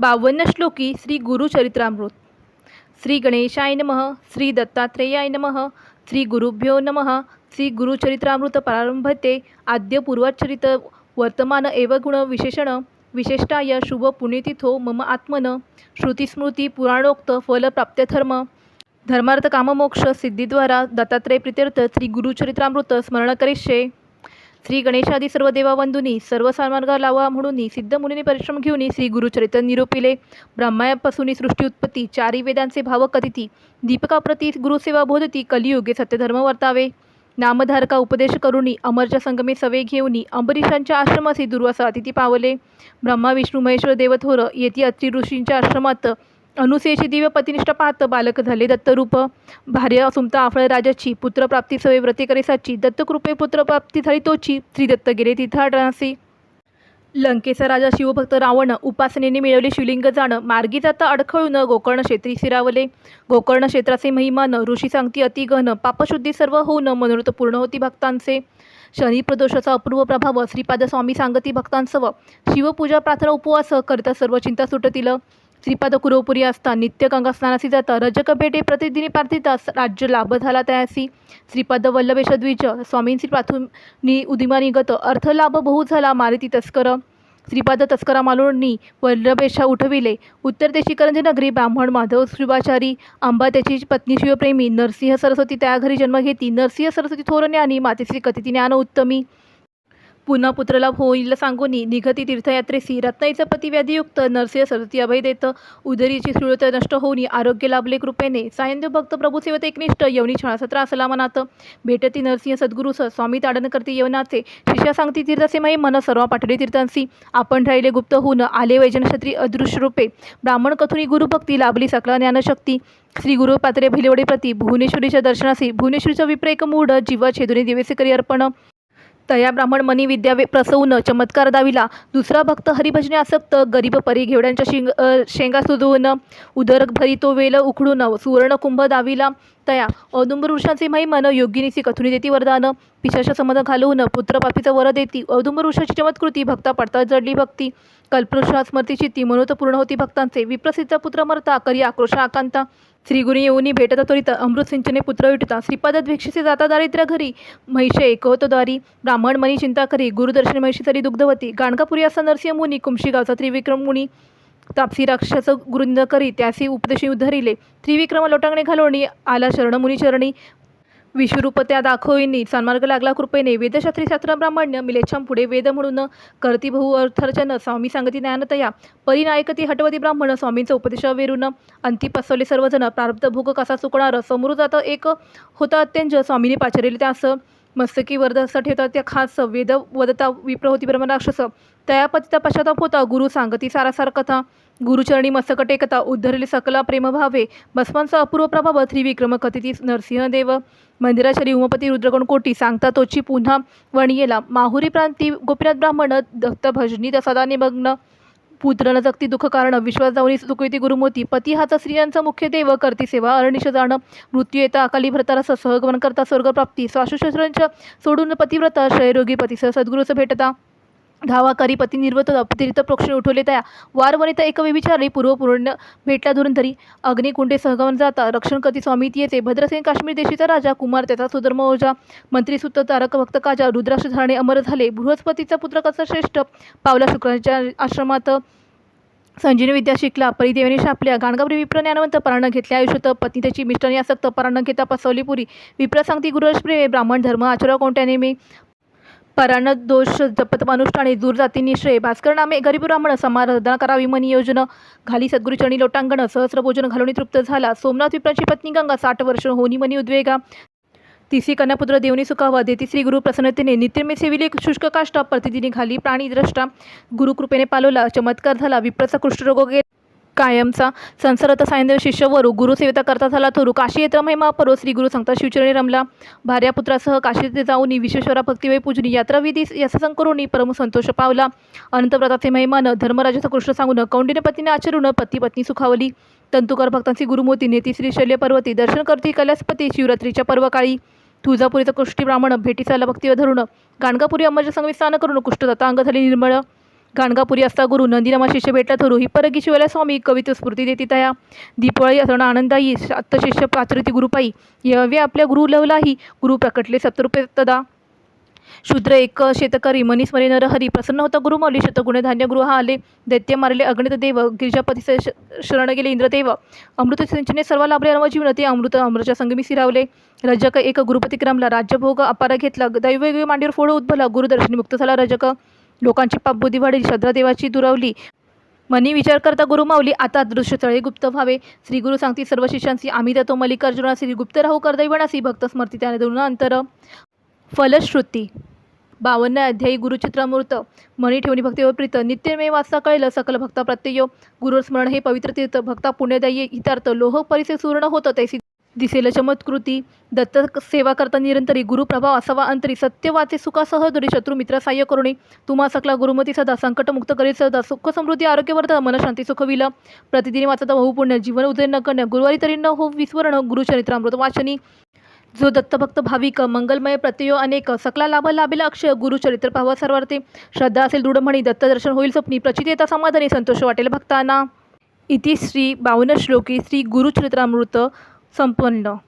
बावन्न श्लोकी श्री गुरुचरित्रामृत श्री गणेशाय नमः श्री दत्तात्रेयाय नमः श्री गुरुभ्यो नमः श्री गुरुचरित्रामृत प्रारंभते आद्य पूर्वचरित वर्तमान एव गुण विशेषण विशेषताय शुभ पुण्यतिथो मम आत्मन श्रुतिस्मृती पुराणोक्त फलप्राप्त्यधर्म धर्मार्थ काममोक्ष सिद्धीद्वारा दत्तात्रय प्रित्यर्थ श्री गुरुचरित्रामृत स्मरण करिष्ये. श्री गणेशादी सर्व देवावंदुनी सर्व सामार्ग लावा म्हणून सिद्ध मुनीने परिश्रम घेऊन श्री गुरुचरित्र निरूपिले. ब्रह्मायापासून सृष्टी उत्पत्ती चारी वेदांचे भाव कथिती दीपकाप्रती गुरुसेवा बोधती कलियुगे सत्यधर्म वर्तावे नामधारका उपदेश करुणी अमरच्या संगमे सवे घेऊनी अंबरीशांच्या आश्रमासी दुर्वासा अतिथी पावले. ब्रह्मा विष्णू महेश्वर देवथोर येथे अत्री ऋषींच्या आश्रमात अनुसेची दिव्य पतिनिष्ठ पाहत बालक झाले. दत्तरूप भार्य सुमता आफळ राजाची पुत्रप्राप्ती सवे व्रते करेसाची दत्तकृपे पुत्रप्राप्ती झाली तोची. श्रीदत्त गेले तिथाडणासी लंकेचा राजा शिवभक्त रावण उपासनेने मिळवले शिवलिंग जाणं. मार्गी जाता अडखळून गोकर्ण क्षेत्री शिरावले. गोकर्ण क्षेत्राचे महिमान ऋषी सांगती अतिगहन पापशुद्धी सर्व होऊन मनोरथ पूर्ण होती भक्तांचे. शनी प्रदोषाचा अपूर्व प्रभाव श्रीपाद स्वामी सांगती भक्तांसव शिवपूजा प्रार्थना उपवास करता सर्व चिंता सुटतील. श्रीपाद कुरोपुरी असता नित्य गंगास्नानासी जाता रजक भेटे प्रतिदिनी प्रार्थितास राज्य लाभ झाला त्यासी. श्रीपाद वल्लभेश द्विज स्वामींची प्राथुनी उदिमा निगत अर्थ लाभ बहु झाला मारुती तस्कर. श्रीपाद तस्करा मालोडनी वल्लभेशा उठविले. उत्तर देशी शिकरंजी नगरी ब्राह्मण माधव श्रीवाचारी अंबा त्याची पत्नी शिवप्रेमी नरसिंह सरस्वती त्या घरी जन्म घेती नरसिंह सरस्वती थोर ज्ञानी मातेश्री कथिती ज्ञान उत्तमी. पुन्हा पुत्रलाभ होईल सांगून निघती तीर्थयात्रेसी रत्नाईचं पती व्याधियुक्त नरसिंह सरस्वती अभय देत उदरीची सुळत नष्ट होऊन आरोग्य लाभले कृपेने सायंदेव भक्त प्रभू सेवत एकनिष्ठ यवनी छळाचा असला मनात भेटती नरसिंह सद्गुरुस स्वामी ताडन करते यवनाचे. शिष्या सांगती तीर्थसे माही मन सर्व पाठवले तीर्थांसी. आपण राहिले गुप्त होऊन आले वैजनक्षत्री अदृश्य रूपे ब्राह्मण कथुनी गुरुभक्ती लाभली सकला ज्ञानशक्ती. श्री गुरु पात्रे भिलेवडे प्रती भुवनेश्वरीच्या दर्शनासी. भुवनेश्वरीचा विप्रेक मूढ जीवा छेदुनी दिवेसे करी अर्पण. तया ब्राह्मण मनी विद्या वे प्रसवून चमत्कार दाविला. दुसरा भक्त हरिभजने आसक्त गरीब परी घेवड्यांच्या शिंग शेंगा सुजवून उदर भरी तो वेल उखडून सुवर्ण कुंभ दाविला. तया औदुंबर वृक्षाचे माही मन योगिनीची कथुनी देती वरदान. पिशाच्या समज घालवून पुत्रपापीचं वर देती. औदुंबर वृक्षाची चमत्कृती भक्ता पडता जडली भक्ती. कल्पवृषा स्मृतीची ती मनोत पूर्ण होती भक्तांचे. विप्रसिद्ध पुत्र मरता करी आक्रोशा आकांता. श्रीगुणी येऊनी भेटता त्वरित अमृत सिंचने पुत्र विटता. श्रीपद भिक्षेचे जाता दारिद्र्य घरी. महिषे एकवत द्वारी ब्राह्मण मनी चिंता करी. गुरुदर्शन महिषी तरी दुग्धवती. गाणगापुरी असा नरसिंह मुनी कुमशी गावचा त्रिविक्रम मुनी. तापसी राक्षस गुरुंद करी. त्यासी उपदेशी उद्धरिले. त्रिविक्रम लोटांगणे घालोणी आला शरण विश्वरूप त्या दाखविनी सन्मार्ग लागला कृपेने. वेदशास्त्री शास्त्र ब्राह्मण्य पुढे वेद म्हणून करती बहु अर्थरचन. स्वामी सांगती ज्ञानतया. परिनायकती हटवती ब्राह्मण. स्वामींचा उपदेशावेरून अंती पसवले सर्वजण. प्रारब्ध भोग कसा चुकणार समोर जात एक होता अत्यंत स्वामीने पाचरेले त्यास मस्तकी वरदसा होता त्या खास वेद वदता विप्र होती ब्रह्मराक्षस. तया पतिता पश्चाताप होता गुरु सांगती सारासार कथा. गुरुचरणी मस्तक टेकता उद्धरले सकला प्रेमभावे. भस्मांचा अपूर्व प्रभाव. त्रिविक्रम कथिती नरसिंहदेव. मंदिराचरी उमपती रुद्रगण कोटी. सांगता तोची पुन्हा वणियेला. माहुरी प्रांती. गोपीनाथ ब्राह्मण. दत्त भजनी. सदा निमग्न. पुत्र न जगती दुःख कारण विश्वास जाऊनी सुकृती गुरुमोती. पती हाचा स्त्रियांचा मुख्य देव करती सेवा अरणिश जाणं. मृत्यू येता अकाली भ्रतारस सहगमन करता स्वर्गप्राप्ती. श्वासोश्वरांच्या सोडून पतिव्रता क्षयरोगी पतीसह सद्गुरूचं भेटता. धावा करी पती निर्वत अतिरिक्त प्रोक्षे उठवले त्या. वार वनिता एक विचारली पूर्वपूर्ण भेटला धरून धरी. अग्निकुंडे सहगमन जाता रक्षण कधी स्वामी येते. भद्रसेन काश्मीर देशीचा राजा कुमार त्याचा सुधर्म ओजा मंत्री सुत तारक भक्त काजा रुद्राक्ष धारणे अमर झाले. बृहस्पतीचा पुत्र कसा श्रेष्ठ? पावला शुक्राच्या आश्रमात. संजीवनी विद्या शिकला. परिदेवाने शापल्या. गाणगापुरी विप्र ज्ञानवंत पराण घेतल्या आयुष्यत. पत्नी त्याची मिष्टाने आसक्त. पराण घेता पसवली पुरी. विप्र सांगती गुरुश्रे ब्राह्मण धर्म आचरा कोणत्याने मी पराण दोष जपत अनुष्ठाने दूर जाती निश्रय भास्कर नामे गरीब ब्राह्मण समाराधना करावी मनी योजना घाली सद्गुरुचरणी लोटांगण सहस्र भोजन घालून तृप्त झाला. सोमनाथ विप्राची पत्नी गंगा साठ वर्ष होनी मनी उद्वेगा. तिसी कन्यापुत्र देवनी सुखावा देती श्री गुरु प्रसन्नतेने नित्यमे सेविले शुष्क काष्टा प्रतिदिनी घाली प्राणी द्रष्टा. गुरुकृपेने पालवला चमत्कार झाला विप्रचा कुष्ठरोग गे कायमचा संसारात सायंदेव शिष्यवरू गुरुसेविता करता झाला थोरू. काशी येत्र महिमा परो श्री गुरु संत शिवचरणी रमला. भार्या पुत्रासह काशी येथे जाऊन विश्वेश्वरा भक्तिवय पूजनी यात्राविधी यशसं करून परम संतोष पावला. अनंतव्रताचे महिमान धर्मराजाचा कृष्ण सांगून कौंडिन्य पतीने आचरून पती पत्नी सुखावली. तंतुकर भक्तांची गुरुमूर्ती नेती श्री शल्य पर्वती दर्शन करती कैलासपती शिवरात्रीच्या पर्वकाळी. तुळजापुरीचा कृष्टी ब्राह्मण भेटीचा भक्तीवर धरून गाणगापुरी अंबाच्या संगमी स्नान करून कुष्ठदत्ता अंग झाली निर्मळ. गाणगापुरी असता गुरु नंदीनामा शिष्य भेटला थोरू. ही परगी शिवाला स्वामी कवित्व स्फूर्ती देती तया दीपावळी असण आनंदाई सात शिष्य पाचरती गुरुपाई यावे आपल्या गुरु लवलाही. गुरु प्रकटले सप्तरूपे तदा. शूद्र एक शेतकरी मनीष मरे नरहरी प्रसन्न होता गुरुमाऊली शतगुणे धान्य गृह आले. दैत्य मारले अगणित देव. गिरिजापती श- शरण गेले इंद्रदेव. अमृत सिंचने सर्व लाभले अनवजीवन ते अमृत अमृतच्या संगमी सिरावले रजक एक गुरुपतिक्रमला. राज्यभोग अपार घेतला. दैववेगळे मांडीवर फोड उद्भला गुरुदर्शनी मुक्त झाला रजक. लोकांची पापबुद्धी वाढली श्रद्धादेवाची दुरावली. मनी विचार करता गुरुमावली आता दृश्य तळे गुप्त व्हावे. श्री गुरु सांगती सर्व शिष्यांशी आम्ही तो मल्लिकार्जुना श्री गुप्त राहू करदैवणासी भक्तस्मर्ती त्याने दोन अंतर. फलश्रुती बावन्न अध्यायी गुरुचित्रामूर्त. मणी ठेवणी भक्तीवर प्रीत नित्यमेव वाचता कळलं सकल भक्ता प्रत्यय गुरुस्मरण हे पवित्र तीर्थ भक्ता पुण्यदायी हितार्थ लोह परिसे सुवर्ण होतं तैसी दिसेल चमत्कृती. दत्त सेवा करता निरंतरी गुरुप्रभाव असावा अंतरी सत्य वाचे सुखासह दुरी शत्रू मित्र साह्य करुणे. तुम्हा सकला गुरुमती सदा संकट मुक्त सदा सुख समृद्धी आरोग्यवर्धन मन शांती सुख प्रतिदिनी वाचता बहुपुण्य जीवन उदय न करणे गुरुवारी तरी न हो विस्मरण गुरुचरित्रामृत वाचनी. जो दत्तभक्त भाविक मंगलमय प्रत्ययो अनेक सकला लाभ लाभेला अक्षय गुरुचरित्र पाहावा सर्वार्थे. श्रद्धा असेल दृढ म्हणी दत्तदर्शन होईल स्वप्नी प्रचित येता समाधानी संतोष वाटेल भक्तांना. इति श्री बावन्न श्लोकी श्री गुरुचरित्रामृत संपन्न.